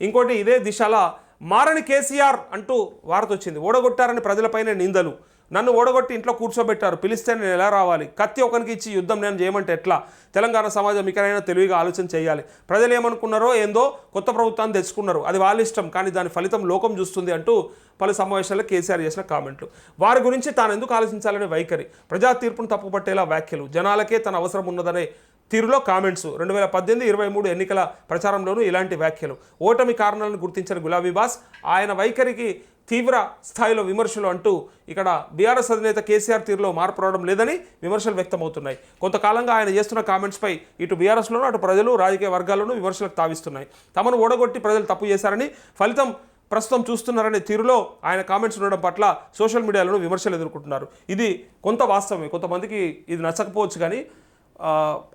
ఇంకోటి ఇదే దిశలో మారని కేసీఆర్ అంటూ వార్త వచ్చింది ఓడగొట్టారని ప్రజలపైనే నిందలు. నన్ను ఓడగొట్టి ఇంట్లో కూర్చోబెట్టారు. పిలిస్తే నేను ఎలా రావాలి? కత్తి ఒకరికి ఇచ్చి యుద్ధం నేను చేయమంటే ఎట్లా? తెలంగాణ సమాజం ఇకనైనా తెలివిగా ఆలోచన చేయాలి. ప్రజలు ఏమనుకున్నారో ఏందో కొత్త ప్రభుత్వాన్ని తెచ్చుకున్నారు. అది వాళ్ళ ఇష్టం. కానీ దాని ఫలితం లోకం చూస్తుంది అంటూ పలు సమావేశాల్లో కేసీఆర్ చేసిన కామెంట్లు. వారి గురించి తాను ఎందుకు ఆలోచించాలనే వైఖరి. ప్రజా తీర్పును తప్పుపట్టేలా వ్యాఖ్యలు. జనాలకే తన అవసరం ఉన్నదనే తీరులో కామెంట్స్. రెండు వేల పద్దెనిమిది ఇరవై మూడు ఎన్నికల ప్రచారంలోనూ ఇలాంటి వ్యాఖ్యలు. ఓటమి కారణాలను గుర్తించిన గులాబీ బాస్ ఆయన వైఖరికి తీవ్ర స్థాయిలో విమర్శలు అంటూ ఇక్కడ బీఆర్ఎస్ అధినేత కేసీఆర్ తీరులో మార్పు రావడం లేదని విమర్శలు వ్యక్తమవుతున్నాయి. కొంతకాలంగా ఆయన చేస్తున్న కామెంట్స్పై ఇటు బీఆర్ఎస్లోనూ అటు ప్రజలు రాజకీయ వర్గాల్లోనూ విమర్శలకు తావిస్తున్నాయి. తమను ఓడగొట్టి ప్రజలు తప్పు చేశారని ఫలితం ప్రస్తుతం చూస్తున్నారనే తీరులో ఆయన కామెంట్స్ ఉండడం పట్ల సోషల్ మీడియాలోనూ విమర్శలు ఎదుర్కొంటున్నారు. ఇది కొంత వాస్తవమే. కొంతమందికి ఇది నచ్చకపోవచ్చు కానీ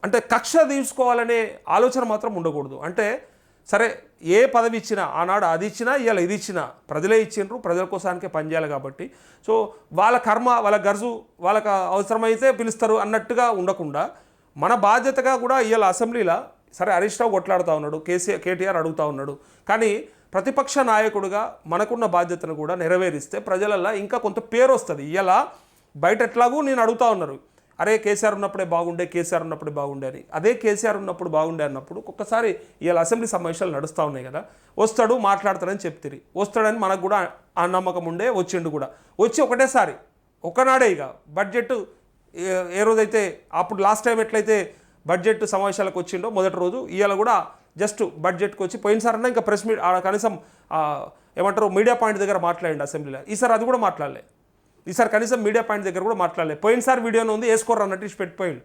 అంటే కక్ష తీసుకోవాలనే ఆలోచన మాత్రం ఉండకూడదు. అంటే సరే ఏ పదవి ఇచ్చినా ఆనాడు అది ఇచ్చినా ఇవాళ ఇది ఇచ్చినా ప్రజలే ఇచ్చిండ్రు ప్రజల కోసానికే పనిచేయాలి కాబట్టి. సో వాళ్ళ కర్మ వాళ్ళ గర్జు వాళ్ళకి అవసరమైతే పిలుస్తారు అన్నట్టుగా ఉండకుండా మన బాధ్యతగా కూడా ఇవాళ అసెంబ్లీలో సరే హరీష్ రావు కొట్లాడుతూ ఉన్నాడు కేసీఆర్ కేటీఆర్ అడుగుతూ ఉన్నాడు. కానీ ప్రతిపక్ష నాయకుడిగా మనకున్న బాధ్యతను కూడా నెరవేరిస్తే ప్రజలల్లో ఇంకా కొంత పేరు వస్తుంది ఇలా బయట ఎట్లాగూ నేను అడుగుతా ఉన్నారు. అరే కేసీఆర్ ఉన్నప్పుడే బాగుండే కేసీఆర్ ఉన్నప్పుడే బాగుండే అని. అదే కేసీఆర్ ఉన్నప్పుడు బాగుండే అన్నప్పుడు ఒక్కసారి ఇవాళ అసెంబ్లీ సమావేశాలు నడుస్తూ ఉన్నాయి కదా. వస్తాడు మాట్లాడతాడని చెప్తిరి. వస్తాడని మనకు కూడా ఆ నమ్మకం ఉండే వచ్చిండు కూడా. వచ్చి ఒకటేసారి ఒకనాడే ఇక బడ్జెట్ ఏ- ఏ రోజైతే అప్పుడు లాస్ట్ టైం ఎట్లయితే బడ్జెట్ సమావేశాలకు వచ్చిండో మొదటి రోజు ఇవాళ కూడా జస్ట్ బడ్జెట్కి వచ్చి పోయినసారన్నా ఇంకా ప్రెస్ మీట్ ఆడ కనీసం ఏమంటారు మీడియా పాయింట్ దగ్గర మాట్లాడండి అసెంబ్లీలో. ఈసారి అది కూడా మాట్లాడలేదు ఈసారి కనీసం మీడియా పాయింట్ దగ్గర కూడా మాట్లాడలేదు. పోయినసారి వీడియోలో ఉంది వేసుకోరు అన్నట్టు ఇచ్చి పెట్టిపోయిండు.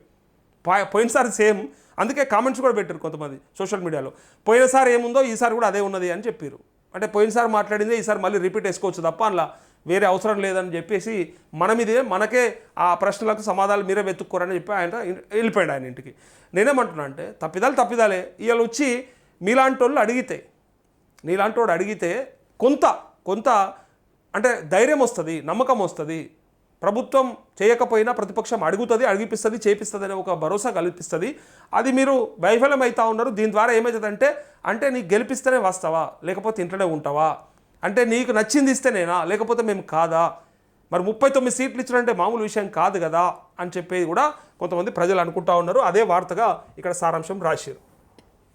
పా- పోయినసారి సేమ్ అందుకే కామెంట్స్ కూడా పెట్టారు కొంతమంది సోషల్ మీడియాలో. పోయినసారి ఏముందో ఈసారి కూడా అదే ఉన్నది అని చెప్పారు. అంటే పోయినసారి మాట్లాడిందే ఈసారి మళ్ళీ రిపీట్ వేసుకోవచ్చు తప్ప అలా వేరే అవసరం లేదని చెప్పేసి మన మీదే మనకే ఆ ప్రశ్నలకు సమాధానాలు మీరే వెతుక్కోరని చెప్పి ఆయన వెళ్ళిపోయాడు ఆయన ఇంటికి. నేనేమంటున్నా అంటే తప్పిదాలు తప్పిదాలే. ఇవాళ వచ్చి మీలాంటి వాళ్ళు అడిగితే నీలాంటి వాడు అడిగితే కొంత కొంత అంటే ధైర్యం వస్తుంది నమ్మకం వస్తుంది. ప్రభుత్వం చేయకపోయినా ప్రతిపక్షం అడుగుతుంది అడిగిపిస్తుంది చేపిస్తుంది అనే ఒక భరోసా కల్పిస్తుంది. అది మీరు వైఫల్యం అవుతా ఉన్నారు. దీని ద్వారా ఏమవుతుందంటే అంటే నీకు గెలిపిస్తేనే వస్తావా లేకపోతే ఇంట్లోనే ఉంటావా? అంటే నీకు నచ్చింది ఇస్తేనేనా లేకపోతే మేము కాదా? మరి ముప్పై తొమ్మిది సీట్లు ఇచ్చినంటే మామూలు విషయం కాదు కదా అని చెప్పేది కూడా కొంతమంది ప్రజలు అనుకుంటా ఉన్నారు. అదే వార్తగా ఇక్కడ సారాంశం రాశారు.